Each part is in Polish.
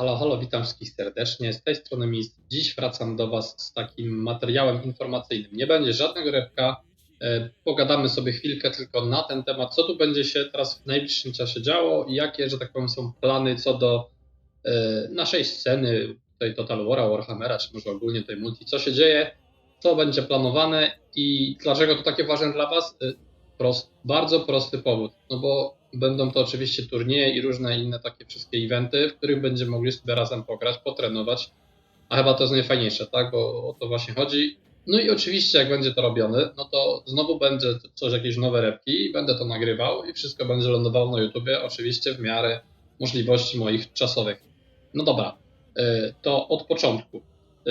Halo, halo, witam wszystkich serdecznie. Z tej strony Mist. Dziś wracam do Was z takim materiałem informacyjnym. Nie będzie żadnego repka. E, Pogadamy sobie chwilkę tylko na ten temat, co tu będzie się teraz w najbliższym czasie działo i jakie, że tak powiem, są plany co do e, naszej sceny, tej Total War'a, Warhammera, czy może ogólnie tej multi, co się dzieje, co będzie planowane i dlaczego to takie ważne dla Was. E, Prost, bardzo prosty powód, no bo będą to oczywiście turnieje i różne inne takie wszystkie eventy, w których będziemy mogli sobie razem pograć, potrenować, a chyba to jest najfajniejsze, tak, bo o to właśnie chodzi. No i oczywiście jak będzie to robione, no to znowu będzie coś, jakieś nowe repki i będę to nagrywał i wszystko będzie lądowało na YouTubie, oczywiście w miarę możliwości moich czasowych. No dobra, y, to od początku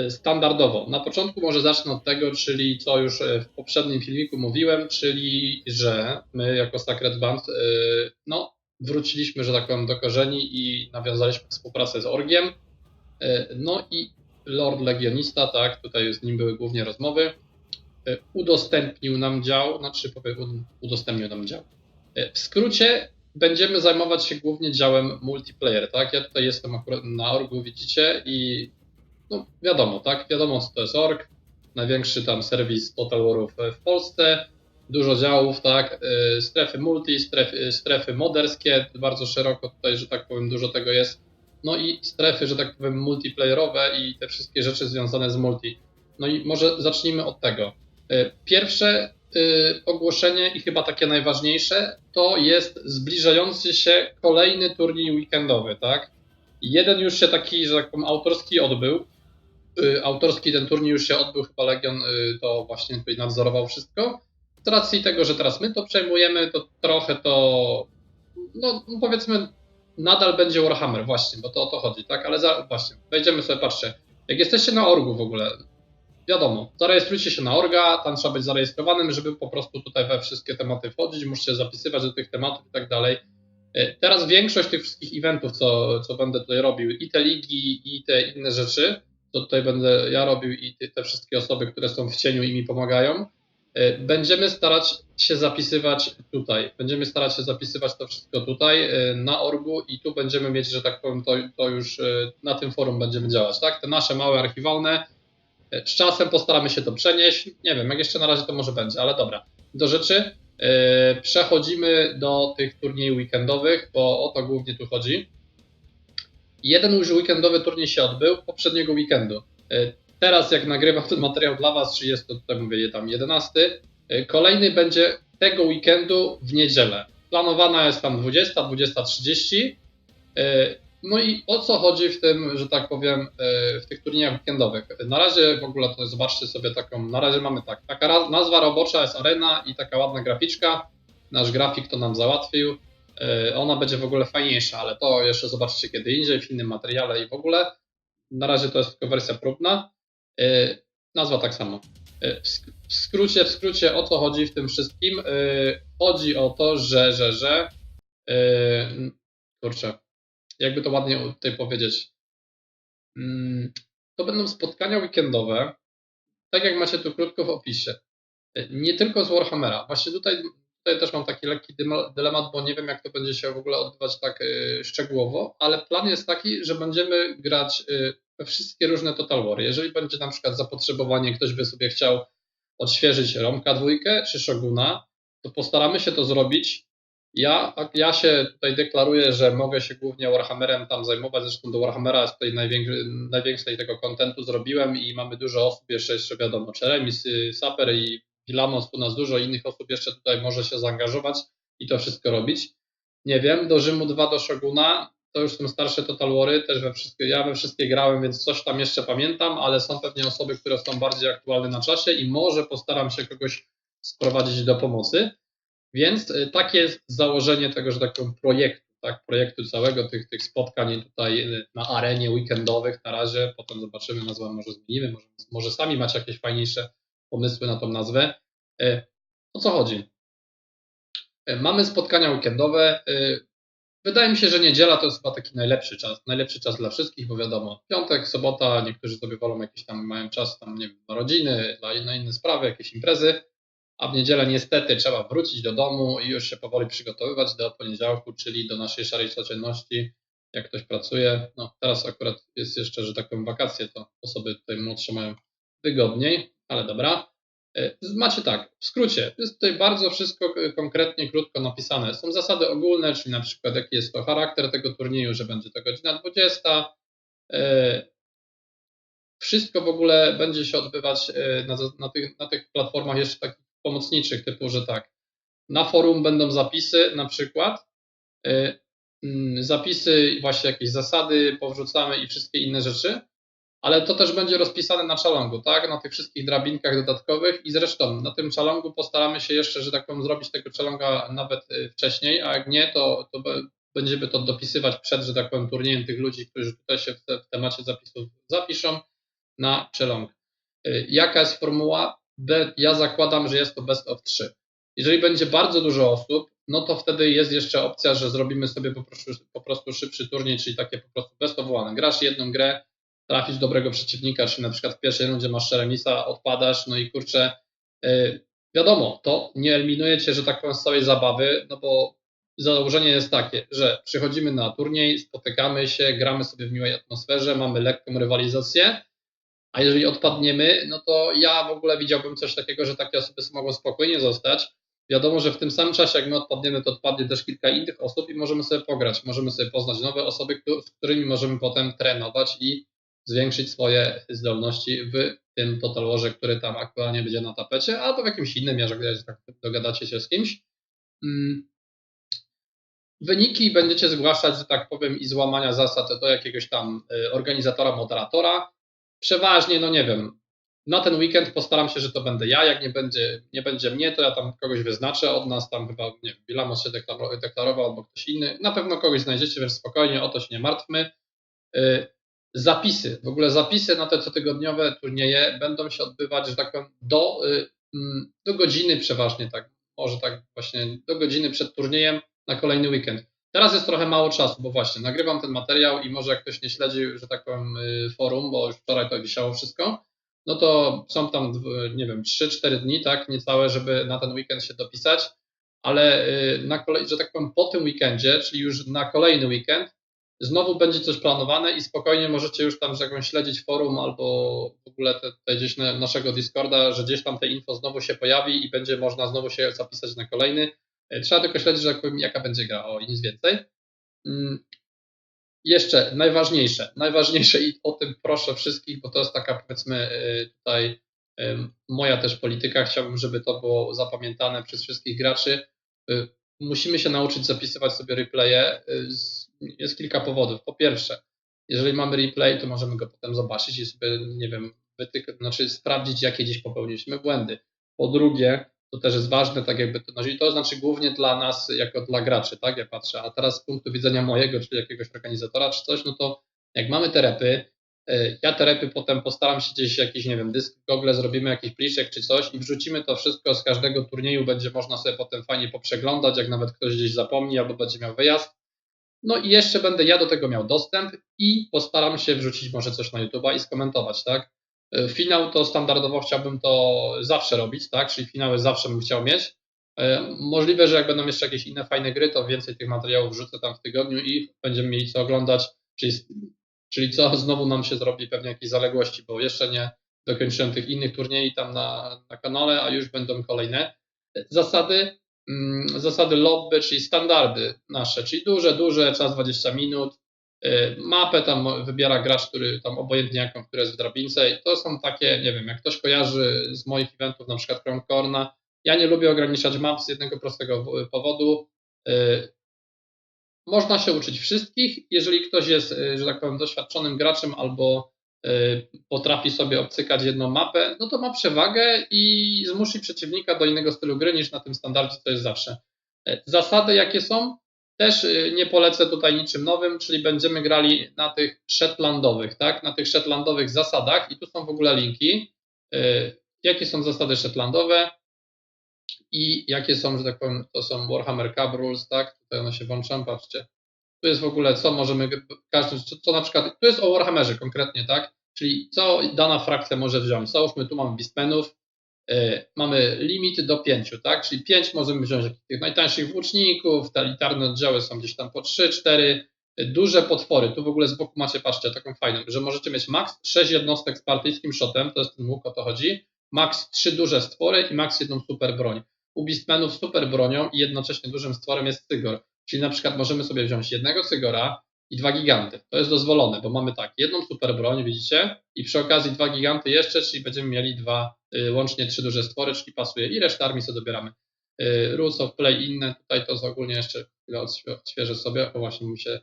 standardowo. Na początku może zacznę od tego, czyli co już y, w poprzednim filmiku mówiłem, czyli że my jako Sacred Band y, no, wróciliśmy, że tak powiem, do korzeni i nawiązaliśmy współpracę z Orgiem. Y, No i Lord Legionista, tak, tutaj z nim były głównie rozmowy, y, udostępnił nam dział, znaczy powiem, ud- udostępnił nam dział. Y, W skrócie będziemy zajmować się głównie działem multiplayer, tak? Ja tutaj jestem akurat na Orgu, widzicie, i no wiadomo, tak? Wiadomo, co to jest org. Największy tam serwis Total Warów w Polsce. Dużo działów, tak? Y, Strefy multi, strefy, strefy moderskie, bardzo szeroko tutaj, że tak powiem, dużo tego jest. No i strefy, że tak powiem, multiplayerowe i te wszystkie rzeczy związane z multi. No i może zacznijmy od tego. Pierwsze ogłoszenie i chyba takie najważniejsze to jest zbliżający się kolejny turniej weekendowy, tak? Jeden już się taki, że tak powiem, autorski odbył. Y, Autorski ten turniej już się odbył, chyba Legion y, to właśnie nadzorował wszystko. Z racji tego, że teraz my to przejmujemy, to trochę to, no no powiedzmy, nadal będzie Warhammer, właśnie, bo to o to chodzi, tak? Ale za, właśnie, wejdziemy sobie, patrzcie. Jak jesteście na orgu w ogóle, wiadomo, zarejestrujcie się na orga, tam trzeba być zarejestrowanym, żeby po prostu tutaj we wszystkie tematy wchodzić, musicie zapisywać do tych tematów i tak dalej. E, Teraz większość tych wszystkich eventów, co, co będę tutaj robił, i te ligi, i te inne rzeczy, co tutaj będę ja robił, i te, wszystkie osoby, które są w cieniu i mi pomagają, e, będziemy starać się zapisywać tutaj. Będziemy starać się zapisywać to wszystko tutaj e, na orgu i tu będziemy mieć, że tak powiem, to, to już e, na tym forum będziemy działać, tak? Te nasze małe archiwalne. Z czasem postaramy się to przenieść. Nie wiem, jak jeszcze na razie to może będzie, ale dobra. Do rzeczy. Przechodzimy do tych turniejów weekendowych, bo o to głównie tu chodzi. Jeden już weekendowy turniej się odbył poprzedniego weekendu. E, Teraz, jak nagrywam ten materiał dla Was, czy jest to tutaj mówię tam 11, e, kolejny będzie tego weekendu w niedzielę. Planowana jest tam 20, 20.30. E, No i o co chodzi w tym, że tak powiem, w tych turniejach weekendowych? Na razie w ogóle to zobaczcie sobie taką, na razie mamy tak, taka nazwa robocza jest Arena i taka ładna graficzka. Nasz grafik to nam załatwił. E, Ona będzie w ogóle fajniejsza, ale to jeszcze zobaczycie kiedy indziej, w innym materiale i w ogóle. Na razie to jest tylko wersja próbna. E, Nazwa tak samo. E, W sk- w skrócie, w skrócie o co chodzi w tym wszystkim? Chodzi o to, że, że, że kurczę, jakby to ładnie tutaj powiedzieć. Mm, To będą spotkania weekendowe, tak jak macie tu krótko w opisie. Nie tylko z Warhammera. Właśnie tutaj, tutaj też mam taki lekki dylemat, bo nie wiem, jak to będzie się w ogóle odbywać tak e, szczegółowo, ale plan jest taki, że będziemy grać e, we wszystkie różne Total War. Jeżeli będzie na przykład zapotrzebowanie, ktoś by sobie chciał odświeżyć Romka dwójkę czy Shoguna, to postaramy się to zrobić. Ja, ja się tutaj deklaruję, że mogę się głównie Warhammerem tam zajmować, zresztą do Warhammera tutaj największy, najwięcej tego kontentu zrobiłem i mamy dużo osób, jeszcze, jeszcze wiadomo, Cheremis, y, Saper i Vilamos, tu nas dużo innych osób jeszcze tutaj może się zaangażować i to wszystko robić. Nie wiem, do Rzymu 2 do Shoguna, to już są starsze Total Wary, też we wszystkie, ja we wszystkie grałem, więc coś tam jeszcze pamiętam, ale są pewnie osoby, które są bardziej aktualne na czasie i może postaram się kogoś sprowadzić do pomocy. Więc y, takie jest założenie tego, że tak powiem, projektu, tak, projektu całego, tych, tych spotkań tutaj y, na arenie weekendowych na razie, potem zobaczymy, nazwę może zmienimy, może, może sami macie jakieś fajniejsze pomysły na tą nazwę. Y, O co chodzi? Y, Mamy spotkania weekendowe. y, Wydaje mi się, że niedziela to jest chyba taki najlepszy czas. Najlepszy czas dla wszystkich, bo wiadomo, piątek, sobota, niektórzy sobie wolą jakiś tam, mają czas tam, nie wiem, na rodziny, na inne, inne sprawy, jakieś imprezy, a w niedzielę niestety trzeba wrócić do domu i już się powoli przygotowywać do poniedziałku, czyli do naszej szarej codzienności. jak ktoś pracuje. No teraz akurat jest jeszcze, że tak powiem, wakacje, to osoby tutaj młodsze mają wygodniej, ale dobra. E, Macie tak, w skrócie, jest tutaj bardzo wszystko konkretnie, krótko napisane. Są zasady ogólne, czyli na przykład jaki jest to charakter tego turnieju, że będzie to godzina 20. E, Wszystko w ogóle będzie się odbywać e, na, na, tych, na tych platformach jeszcze takich pomocniczych, typu, że tak, na forum będą zapisy na przykład, zapisy, właśnie jakieś zasady powrzucamy i wszystkie inne rzeczy ale to też będzie rozpisane na czalongu, tak? Na tych wszystkich drabinkach dodatkowych i zresztą na tym czalongu postaramy się jeszcze, że tak powiem, zrobić tego czalonga nawet y, wcześniej, a jak nie, to, to będziemy to dopisywać przed, że tak powiem, turniejem tych ludzi, którzy tutaj się w, te, w temacie zapisów zapiszą na czalong. Y, jaka jest formuła? Ja zakładam, że jest to best of 3. Jeżeli będzie bardzo dużo osób, no to wtedy jest jeszcze opcja, że zrobimy sobie po prostu, po prostu szybszy turniej, czyli takie po prostu best of one. Grasz jedną grę, trafić dobrego przeciwnika, czy na przykład w pierwszej rundzie masz Szeremisa, odpadasz, no i kurczę, yy, wiadomo, to nie eliminuje cię, że tak powiem, z całej zabawy, no bo założenie jest takie, że przychodzimy na turniej, spotykamy się, gramy sobie w miłej atmosferze, mamy lekką rywalizację, a jeżeli odpadniemy, no to ja w ogóle widziałbym coś takiego, że takie osoby mogą spokojnie zostać. Wiadomo, że w tym samym czasie, jak my odpadniemy, to odpadnie też kilka innych osób i możemy sobie pograć, możemy sobie poznać nowe osoby, z którymi możemy potem trenować i zwiększyć swoje zdolności w tym Total Warze, który tam aktualnie będzie na tapecie, albo w jakimś innym, jeżeli tak dogadacie się z kimś. Mm. Wyniki będziecie zgłaszać, że tak powiem, i złamania zasad do jakiegoś tam y, organizatora, moderatora. Przeważnie, no nie wiem, na ten weekend postaram się, że to będę ja. Jak nie będzie, nie będzie mnie, to ja tam kogoś wyznaczę. Od nas tam chyba, nie wiem, Bilamos się deklarował albo ktoś inny. Na pewno kogoś znajdziecie, więc spokojnie, o to się nie martwmy. Zapisy, w ogóle zapisy na te cotygodniowe turnieje będą się odbywać, że tak powiem, do, y, mm, do godziny przeważnie, tak, może tak właśnie do godziny przed turniejem na kolejny weekend. Teraz jest trochę mało czasu, bo właśnie nagrywam ten materiał i może jak ktoś nie śledził, że tak powiem, y, forum, bo już wczoraj to wisiało wszystko, no to są tam, nie wiem, 3-4 dni, tak, niecałe, żeby na ten weekend się dopisać, ale y, na kolej, że tak powiem, po tym weekendzie, czyli już na kolejny weekend, znowu będzie coś planowane i spokojnie możecie już tam jakąś śledzić forum albo w ogóle te, te gdzieś na, naszego Discorda, że gdzieś tam te info znowu się pojawi i będzie można znowu się zapisać na kolejny. E, trzeba tylko śledzić, że jak powiem, jaka będzie gra, o nic więcej. Mm. Jeszcze najważniejsze, najważniejsze i o tym proszę wszystkich, bo to jest taka powiedzmy e, tutaj e, moja też polityka, chciałbym, żeby to było zapamiętane przez wszystkich graczy. Musimy się nauczyć zapisywać sobie replaye z jest kilka powodów. Po pierwsze, jeżeli mamy replay, to możemy go potem zobaczyć i sobie, nie wiem, wytyk, znaczy sprawdzić, jakie gdzieś popełniliśmy błędy. Po drugie, to też jest ważne, tak jakby to, znaczy to znaczy głównie dla nas, jako dla graczy, tak, ja patrzę, a teraz z punktu widzenia mojego, czyli jakiegoś organizatora czy coś, no to jak mamy te repy, e, ja te repy potem postaram się gdzieś jakiś, nie wiem, dysk Google, zrobimy jakiś pliczek czy coś i wrzucimy to wszystko z każdego turnieju, będzie można sobie potem fajnie poprzeglądać, jak nawet ktoś gdzieś zapomni albo będzie miał wyjazd, no i jeszcze będę ja do tego miał dostęp i postaram się wrzucić może coś na YouTube'a i skomentować, tak? E, finał to standardowo chciałbym to zawsze robić, tak? Czyli finały zawsze bym chciał mieć. E, możliwe, że jak będą jeszcze jakieś inne fajne gry, to więcej tych materiałów wrzucę tam w tygodniu i będziemy mieli co oglądać, czyli, czyli co znowu nam się zrobi pewnie jakieś zaległości, bo jeszcze nie dokończyłem tych innych turniejów tam na, na kanale, a już będą kolejne. Zasady zasady lobby, czyli standardy nasze, czyli duże, duże, czas 20 minut. Y, mapę tam wybiera gracz, który tam obojętnie jaką, który jest w drabince. I to są takie, nie wiem, jak ktoś kojarzy z moich eventów, na przykład Corna. Ja nie lubię ograniczać map z jednego prostego powodu. Y, można się uczyć wszystkich. Jeżeli ktoś jest, y, że tak powiem, doświadczonym graczem albo potrafi sobie obcykać jedną mapę, no to ma przewagę i zmusi przeciwnika do innego stylu gry niż na tym standardzie, to jest zawsze. E, zasady jakie są? Też y, nie polecę tutaj niczym nowym, czyli będziemy grali na tych Shetlandowych, tak? Na tych Shetlandowych zasadach i tu są w ogóle linki. Y, jakie są zasady Shetlandowe i jakie są, że tak powiem, to są Warhammer Cup Rules, tak? Tutaj one się włączą, patrzcie. Tu jest w ogóle, co możemy, każdy, co, na przykład, tu jest o Warhammerze konkretnie, tak? Czyli co dana frakcja może wziąć. Załóżmy, tu mamy Beastmenów, yy, mamy limit do 5, tak? Czyli 5 możemy wziąć tych najtańszych włóczników, te elitarne oddziały są gdzieś tam po 3, 4, duże potwory. Tu w ogóle z boku macie, patrzcie, taką fajną, że możecie mieć max 6 jednostek z partyjskim shotem, to jest ten łuk, o to chodzi, max 3 duże stwory i max jedną super broń. U Beastmenów super bronią i jednocześnie dużym stworem jest Cygor. Czyli na przykład możemy sobie wziąć jednego Cygora i dwa giganty. To jest dozwolone, bo mamy tak, jedną super broń, widzicie, i przy okazji dwa giganty jeszcze, czyli będziemy mieli dwa, y, łącznie trzy duże stwory, czyli pasuje. I resztę armii sobie dobieramy. Y, Rules of Play inne, tutaj to ogólnie jeszcze chwilę odświeżę sobie, bo właśnie mi się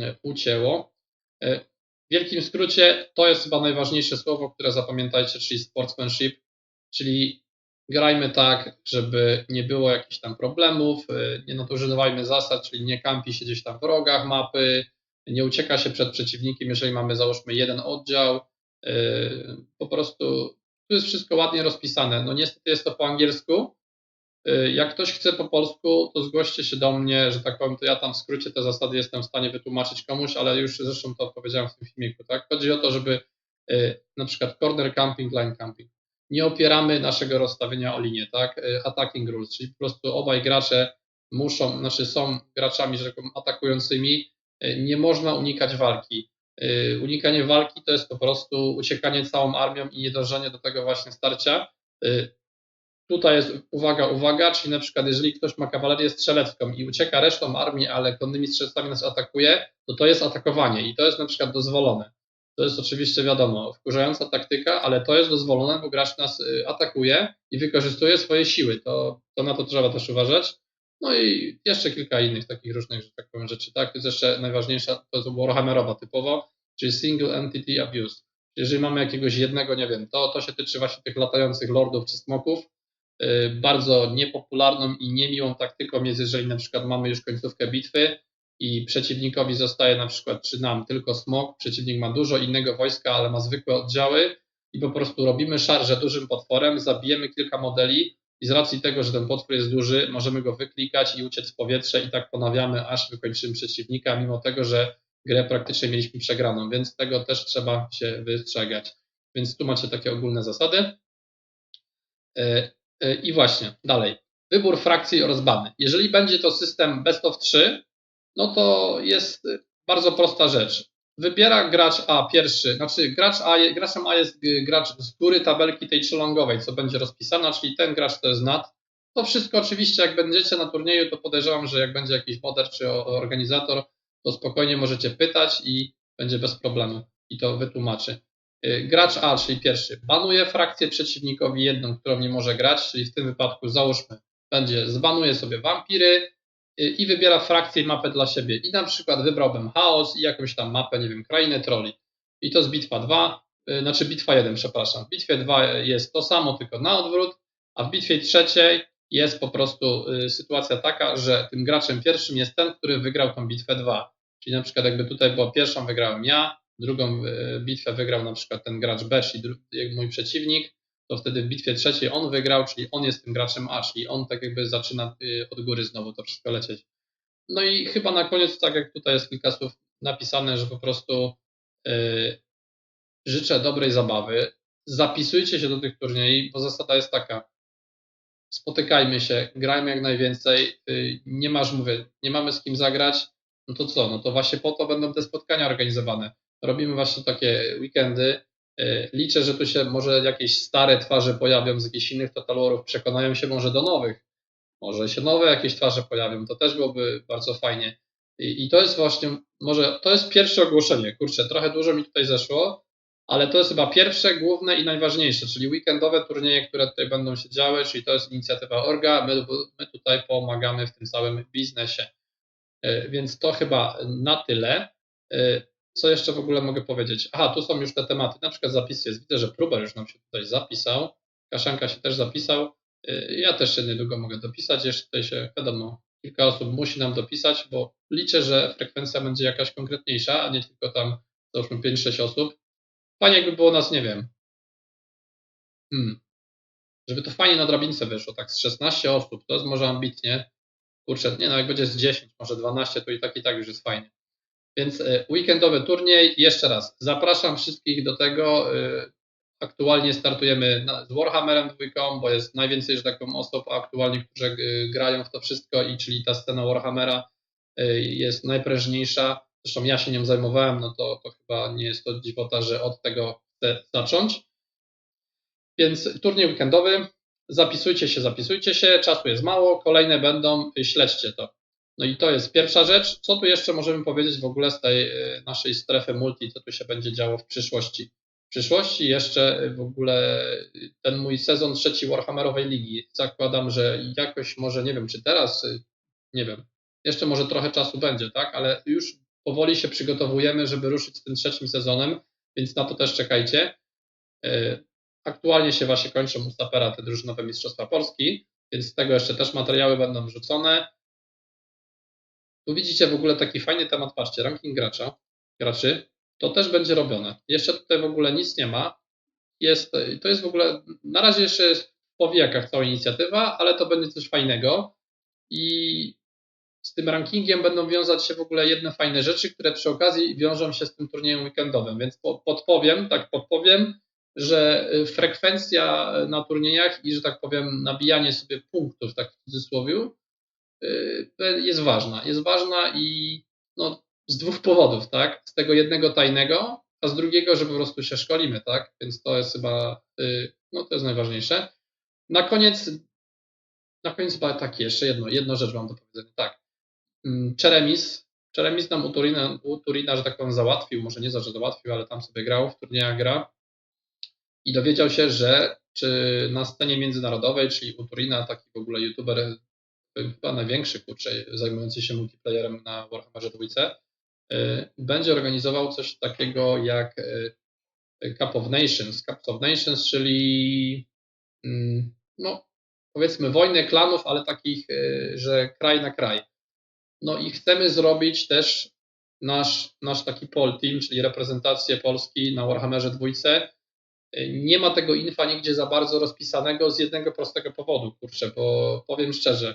y, ucięło. W wielkim skrócie to jest chyba najważniejsze słowo, które zapamiętajcie, czyli sportsmanship, czyli grajmy tak, żeby nie było jakichś tam problemów, nie nadużywajmy zasad, czyli nie kampi się gdzieś tam w rogach mapy, nie ucieka się przed przeciwnikiem, jeżeli mamy załóżmy jeden oddział, po prostu tu jest wszystko ładnie rozpisane. No niestety jest to po angielsku, Y, jak ktoś chce po polsku, to zgłoście się do mnie, że tak powiem, to ja tam w skrócie te zasady jestem w stanie wytłumaczyć komuś, ale już zresztą to odpowiedziałem w tym filmiku, tak? Chodzi o to, żeby y, na przykład corner camping, line camping. Nie opieramy naszego rozstawienia o linię, tak? Y, attacking rules, czyli po prostu obaj gracze muszą, znaczy są graczami, że tak atakującymi, nie można unikać walki. Unikanie walki to jest po prostu uciekanie całą armią i niedążenie do tego właśnie starcia Tutaj jest uwaga, uwaga, czyli na przykład jeżeli ktoś ma kawalerię strzelecką i ucieka resztą armii, ale konnymi strzelcami nas atakuje, to to jest atakowanie i to jest na przykład dozwolone. To jest oczywiście wiadomo, wkurzająca taktyka, ale to jest dozwolone, bo gracz nas y, atakuje i wykorzystuje swoje siły. To, to na to trzeba też uważać. No i jeszcze kilka innych takich różnych, że tak powiem, rzeczy. Tak, to jest jeszcze najważniejsza, to jest Warhammerowa typowo, czyli Single Entity Abuse. Jeżeli mamy jakiegoś jednego, nie wiem, to, to się tyczy właśnie tych latających lordów czy smoków, Y, bardzo niepopularną i niemiłą taktyką jest, jeżeli na przykład mamy już końcówkę bitwy i przeciwnikowi zostaje na przykład, czy nam tylko smok, przeciwnik ma dużo innego wojska, ale ma zwykłe oddziały i po prostu robimy szarżę dużym potworem, zabijemy kilka modeli i z racji tego, że ten potwór jest duży, możemy go wyklikać i uciec w powietrze i tak ponawiamy, aż wykończymy przeciwnika, mimo tego, że grę praktycznie mieliśmy przegraną, więc tego też trzeba się wystrzegać. Więc tu macie takie ogólne zasady. Y, E, I właśnie, dalej. Wybór frakcji oraz bany. Jeżeli będzie to system best of 3, no to jest bardzo prosta rzecz. Wybiera gracz A pierwszy, znaczy gracz A, graczem A jest gracz z góry tabelki tej trzylongowej, co będzie rozpisana, czyli ten gracz to jest NAT. To wszystko oczywiście, jak będziecie na turnieju, to podejrzewam, że jak będzie jakiś moder czy organizator, to spokojnie możecie pytać i będzie bez problemu i to wytłumaczy. Y, gracz A, czyli pierwszy, banuje frakcję przeciwnikowi jedną, którą nie może grać, czyli w tym wypadku załóżmy, będzie zbanuje sobie wampiry y, i wybiera frakcję i mapę dla siebie. I na przykład wybrałbym chaos i jakąś tam mapę, nie wiem, krainę troli. I to jest bitwa 2, y, znaczy bitwa 1, przepraszam. W bitwie 2 jest to samo, tylko na odwrót, a w bitwie trzeciej jest po prostu sytuacja taka, że tym graczem pierwszym jest ten, który wygrał tą bitwę 2. Czyli na przykład jakby tutaj była pierwszą wygrałem ja, drugą bitwę wygrał na przykład ten gracz B, czyli mój przeciwnik, to wtedy w bitwie trzeciej on wygrał, czyli on jest tym graczem A, czyli on tak jakby zaczyna e, od góry znowu to wszystko lecieć. No i chyba na koniec, tak jak tutaj jest kilka słów napisane, że po prostu yy, życzę dobrej zabawy. Zapisujcie się do tych turniej, bo zasada jest taka. Spotykajmy się, grajmy jak najwięcej. Yy, nie masz, mówię, nie mamy z kim zagrać, no to co? No to właśnie po to będą te spotkania organizowane robimy właśnie takie weekendy. E, liczę, że tu się może jakieś stare twarze pojawią z jakichś innych totalorów, przekonają się może do nowych. Może się nowe jakieś twarze pojawią, to też byłoby bardzo fajnie. I, I, to jest właśnie, może to jest pierwsze ogłoszenie. Kurczę, trochę dużo mi tutaj zeszło, ale to jest chyba pierwsze, główne i najważniejsze, czyli weekendowe turnieje, które tutaj będą się działy, czyli to jest inicjatywa Orga. My, my tutaj pomagamy w tym całym biznesie. E, więc to chyba na tyle. Co jeszcze w ogóle mogę powiedzieć? Aha, tu są już te tematy, na przykład zapisy jest. Widzę, że Próber już nam się tutaj zapisał. Kaszanka się też zapisał. Y, ja też się niedługo mogę dopisać. Jeszcze tutaj się, wiadomo, kilka osób musi nam dopisać, bo liczę, że frekwencja będzie jakaś konkretniejsza, a nie tylko tam, załóżmy, 5-6 osób. Fajnie jakby było nas, nie wiem. Hmm. Żeby to fajnie na drabince wyszło, tak z 16 osób, to jest może ambitnie. Kurczę, nie no, jak będzie z 10, może 12, to i tak i tak już jest fajnie. Więc e, weekendowy turniej, jeszcze raz, zapraszam wszystkich do tego. E, aktualnie startujemy z Warhammerem dwójką, bo jest najwięcej, że tak powiem, osób aktualnie, którzy e, grają w to wszystko i czyli ta scena Warhammera jest najprężniejsza. zresztą ja się nią zajmowałem, no to, to chyba nie jest to dziwota, że od tego chcę zacząć. Więc turniej weekendowy, zapisujcie się, zapisujcie się, czasu jest mało, kolejne będą, śledźcie to. No i to jest pierwsza rzecz. Co tu jeszcze możemy powiedzieć w ogóle z tej y, naszej strefy multi, co tu się będzie działo w przyszłości? W przyszłości jeszcze w ogóle ten mój sezon trzeci Warhammerowej Ligi. Zakładam, że jakoś może, nie wiem, czy teraz, y, nie wiem, jeszcze może trochę czasu będzie, tak, ale już powoli się przygotowujemy, żeby ruszyć z tym trzecim sezonem, więc na to też czekajcie. Y, aktualnie się właśnie kończą u Sapera te drużynowe Mistrzostwa Polski, więc z tego jeszcze też materiały będą wrzucone. Tu widzicie w ogóle taki fajny temat, patrzcie, ranking gracza, graczy, to też będzie robione. Jeszcze tutaj w ogóle nic nie ma. Jest, to jest w ogóle, na razie jeszcze jest w powijakach cała inicjatywa, ale to będzie coś fajnego i z tym rankingiem będą wiązać się w ogóle jedne fajne rzeczy, które przy okazji wiążą się z tym turniejem weekendowym, więc podpowiem, tak podpowiem, że frekwencja na turniejach i, że tak powiem, nabijanie sobie punktów, tak w cudzysłowie, jest ważna. Jest ważna i no, z dwóch powodów, tak? Z tego jednego tajnego, a z drugiego, że po prostu się szkolimy, tak? Więc to jest chyba, y, no to jest najważniejsze. Na koniec, na koniec chyba tak, jeszcze jedno, jedno rzecz mam do powiedzenia, tak. Czeremis, mm, Czeremis nam u Turina, u Turina, że tak powiem, załatwił, może nie za, że załatwił, ale tam sobie grał, w turniejach gra i dowiedział się, że czy na scenie międzynarodowej, czyli u Turina, taki w ogóle youtuber, chyba największy, kurczę, zajmujący się multiplayerem na Warhammerze 2, Y, będzie organizował coś takiego jak y, Cup of Nations. Cup of Nations, czyli mm, no, powiedzmy wojny klanów, ale takich, y, że kraj na kraj. No i chcemy zrobić też nasz, nasz taki pol team, czyli reprezentację Polski na Warhammerze dwójce. Nie ma tego infa nigdzie za bardzo rozpisanego z jednego prostego powodu, kurczę, bo powiem szczerze,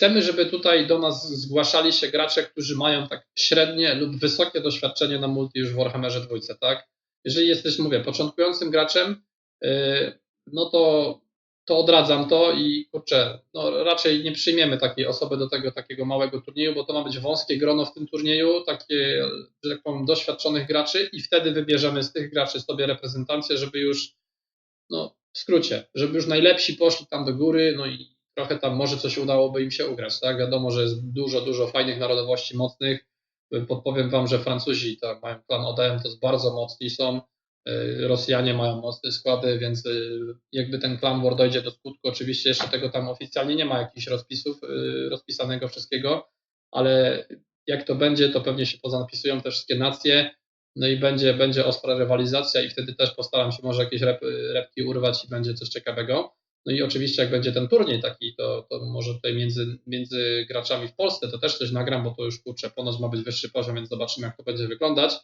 Chcemy, żeby tutaj do nas zgłaszali się gracze, którzy mają tak średnie lub wysokie doświadczenie na multi już w Warhammerze 2, tak? Jeżeli jesteś, mówię, początkującym graczem, yy, no to, to odradzam to i kurczę, no raczej nie przyjmiemy takiej osoby do tego takiego małego turnieju, bo to ma być wąskie grono w tym turnieju, takie, że tak powiem, doświadczonych graczy i wtedy wybierzemy z tych graczy sobie reprezentację, żeby już, no w skrócie, żeby już najlepsi poszli tam do góry, no i trochę tam może coś udałoby im się ugrać. Tak? Wiadomo, że jest dużo, dużo fajnych narodowości mocnych. Podpowiem Wam, że Francuzi tak, mają klan ODM, to jest bardzo mocni są. Y, Rosjanie mają mocne składy, więc y, jakby ten klan war dojdzie do skutku, oczywiście jeszcze tego tam oficjalnie nie ma jakichś rozpisów, y, rozpisanego wszystkiego, ale jak to będzie, to pewnie się pozanapisują te wszystkie nacje, no i będzie, będzie ostra rywalizacja i wtedy też postaram się może jakieś rep, repki urwać i będzie coś ciekawego. No i oczywiście jak będzie ten turniej taki, to, to może tutaj między, między graczami w Polsce to też coś nagram, bo to już kurczę, ponoć ma być wyższy poziom, więc zobaczymy jak to będzie wyglądać.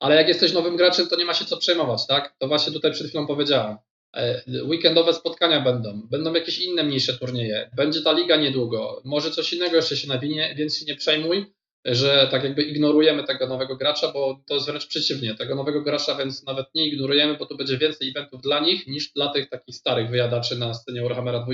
Ale jak jesteś nowym graczem, to nie ma się co przejmować, tak? To właśnie tutaj przed chwilą powiedziałem. E, weekendowe spotkania będą, będą jakieś inne mniejsze turnieje, będzie ta liga niedługo, może coś innego jeszcze się nawinie, więc się nie przejmuj że tak jakby ignorujemy tego nowego gracza, bo to jest wręcz przeciwnie. Tego nowego gracza więc nawet nie ignorujemy, bo tu będzie więcej eventów dla nich niż dla tych takich starych wyjadaczy na scenie Warhammera 2.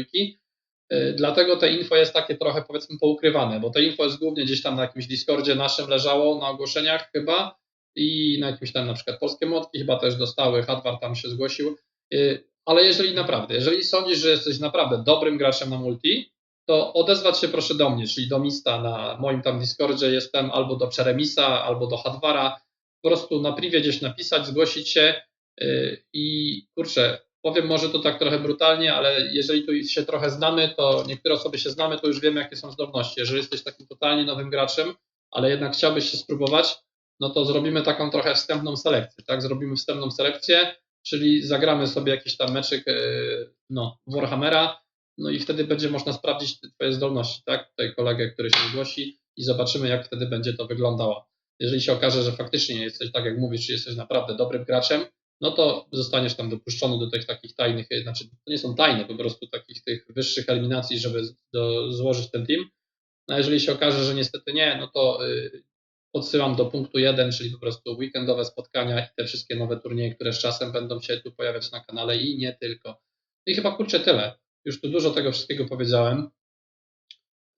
Y, dlatego te info jest takie trochę powiedzmy poukrywane, bo te info jest głównie gdzieś tam na jakimś Discordzie naszym leżało na ogłoszeniach chyba i na jakimś tam na przykład polskie młotki chyba też dostały, Hadwar tam się zgłosił. Y, ale jeżeli naprawdę, jeżeli sądzisz, że jesteś naprawdę dobrym graczem na multi, to odezwać się proszę do mnie, czyli do Mista na moim tam Discordzie jestem, albo do Czeremisa, albo do Hadwara. Po prostu na privie gdzieś napisać, zgłosić się yy, i kurczę, powiem może to tak trochę brutalnie, ale jeżeli tu się trochę znamy, to niektóre osoby się znamy, to już wiemy, jakie są zdolności. Jeżeli jesteś takim totalnie nowym graczem, ale jednak chciałbyś się spróbować, no to zrobimy taką trochę wstępną selekcję, tak? Zrobimy wstępną selekcję, czyli zagramy sobie jakiś tam meczyk yy, no, Warhammera, no i wtedy będzie można sprawdzić Twoje zdolności, tak? Tutaj kolegę, który się zgłosi i zobaczymy, jak wtedy będzie to wyglądało. Jeżeli się okaże, że faktycznie jesteś, tak jak mówisz, czy jesteś naprawdę dobrym graczem, no to zostaniesz tam dopuszczony do tych takich tajnych, znaczy to nie są tajne, po prostu takich tych wyższych eliminacji, żeby do, złożyć ten team. No a jeżeli się okaże, że niestety nie, no to y, odsyłam do punktu jeden, czyli po prostu weekendowe spotkania i te wszystkie nowe turnieje, które z czasem będą się tu pojawiać na kanale i nie tylko. I chyba kurczę tyle. Już tu dużo tego wszystkiego powiedziałem.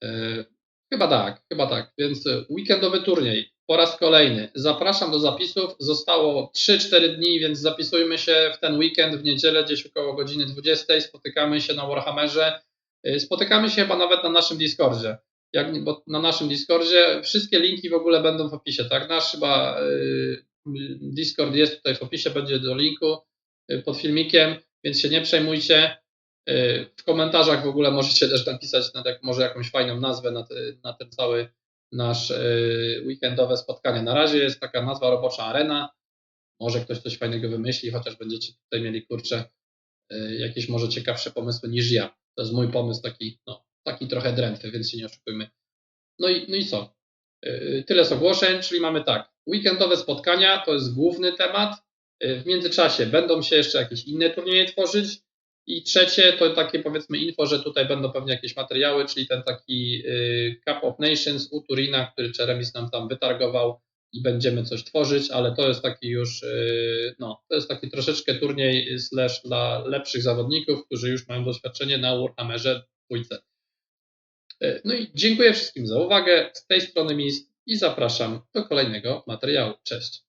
E, Chyba tak, chyba tak. Więc y, weekendowy turniej po raz kolejny. Zapraszam do zapisów. Zostało 3-4 dni, więc zapisujmy się w ten weekend, w niedzielę, gdzieś około godziny 20. Spotykamy się na Warhammerze. Y, Spotykamy się chyba nawet na naszym Discordzie. Jak, bo na naszym Discordzie wszystkie linki w ogóle będą w opisie, tak? Nasz chyba y, Discord jest tutaj w opisie, będzie do linku y, pod filmikiem, więc się nie przejmujcie. Y, W komentarzach w ogóle możecie też napisać na tak, może jakąś fajną nazwę na, na ten cały nasz y, weekendowe spotkanie. Na razie jest taka nazwa robocza Arena. Może ktoś coś fajnego wymyśli, chociaż będziecie tutaj mieli kurczę y, jakieś może ciekawsze pomysły niż ja. To jest mój pomysł taki, no, taki trochę drętwy, więc się nie oszukujmy. No i, no i co? Tyle z ogłoszeń, czyli mamy tak. Weekendowe spotkania to jest główny temat. W międzyczasie będą się jeszcze jakieś inne turnieje tworzyć. I trzecie to takie powiedzmy info, że tutaj będą pewnie jakieś materiały, czyli ten taki y, Cup of Nations u Turina, który Czeremis nam tam wytargował i będziemy coś tworzyć, ale to jest taki już, y, no, to jest taki troszeczkę turniej slash dla lepszych zawodników, którzy już mają doświadczenie na Warhammerze dwójce. Y, No i dziękuję wszystkim za uwagę. Z tej strony Mist i zapraszam do kolejnego materiału. Cześć.